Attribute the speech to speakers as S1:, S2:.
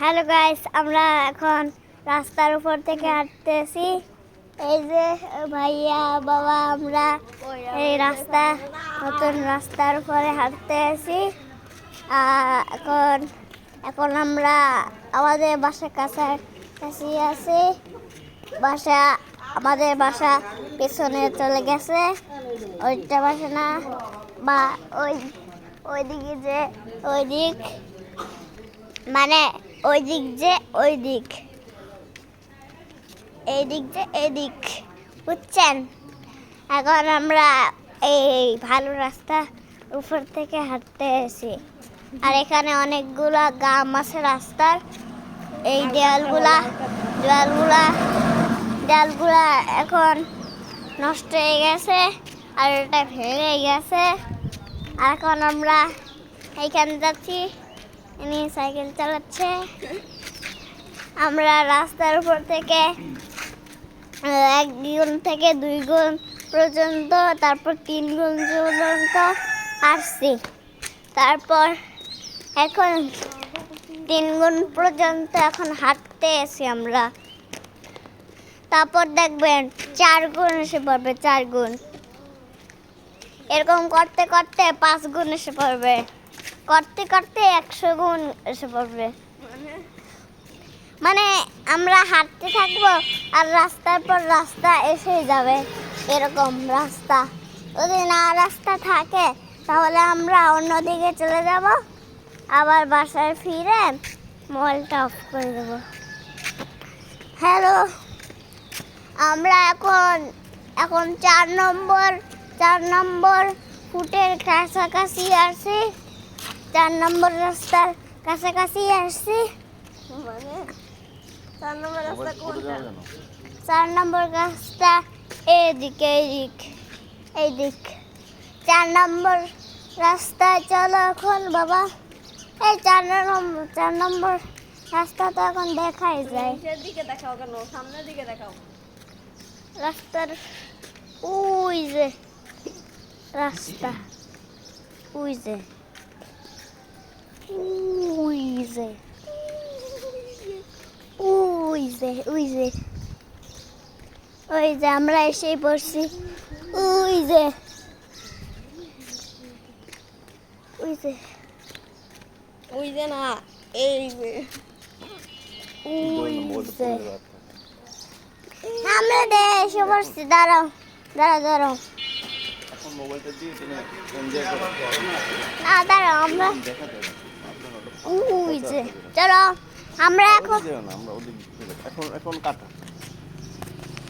S1: Hello guys আমরা এখন রাস্তার উপর থেকে হাঁটতেছি। এই যে ভাইয়া বাবা আমরা এই রাস্তা নতুন রাস্তার উপরে হাঁটতে আহ, এখন এখন আমরা আমাদের বাসার কাছাকাছি আছি। বাসা আমাদের বাসা পেছনে চলে গেছে। ওইটা বাসা না বা ওই ওই দিকে যে ওই দিক মানে ওই দিক যে ওই দিক এই দিক যে এই দিক বুঝছেন? এখন আমরা এই ভালো রাস্তা উপর থেকে হাঁটতে এসেছি। আর এখানে অনেকগুলা গাম আছে রাস্তার। এই দেয়ালগুলা দেয়ালগুলা দেয়ালগুলা এখন নষ্ট হয়ে গেছে আর এটা ভেঙে গেছে। আর এখন আমরা এইখানে যাচ্ছি। ইনি সাইকেল চালাচ্ছে। আমরা রাস্তার উপর থেকে এক গুণ থেকে দুই গুণ পর্যন্ত, তারপর তিন গুণ পর্যন্ত আসছি। তারপর এখন তিন গুণ পর্যন্ত এখন হাঁটতে এসি আমরা। তারপর দেখবেন চার গুণ এসে পড়বে, চার গুণ। এরকম করতে করতে পাঁচ গুণ এসে পড়বে। করতে করতে একশো গুণ এসে পড়বে। মানে? আমরা হাঁটতে থাকব আর রাস্তার পর রাস্তা এসে যাবে এরকম রাস্তা। যদি না রাস্তা থাকে তাহলে আমরা অন্যদিকে চলে যাব আবার বাসায় ফিরে মোবাইলটা অফ করে দেবো। হ্যালো আমরা এখন এখন চার নম্বর চার নম্বর ফুটের কাছাকাছি আসছি চার নম্বর রাস্তার কাছাকাছি আসছি।
S2: মানে চার নম্বর রাস্তা কোনটা?
S1: চার নম্বর গাছটা এইদিকে এইদিক এই দিক চার নম্বর রাস্তায় চলো এখন বাবা। এই চার নম্বর চার নম্বর রাস্তা তো এখন দেখাই যায়।
S2: দিকে দেখাও কেন? সামনের দিকে দেখাও।
S1: রাস্তার ওই যে রাস্তা ওই যে। ওই যে ওই যে ওই যে ওই যে আমরা এসেই পড়ছি ওই যে ওই যে
S2: ওই যে না এই যে
S1: ওই যে আমরা এসে পড়ছি দাঁড়াও দাঁড়াও দাঁড়াও না দাঁড়াও আমরা ওই যে। চলো আমরা এখন
S3: এখন এখন কাটা।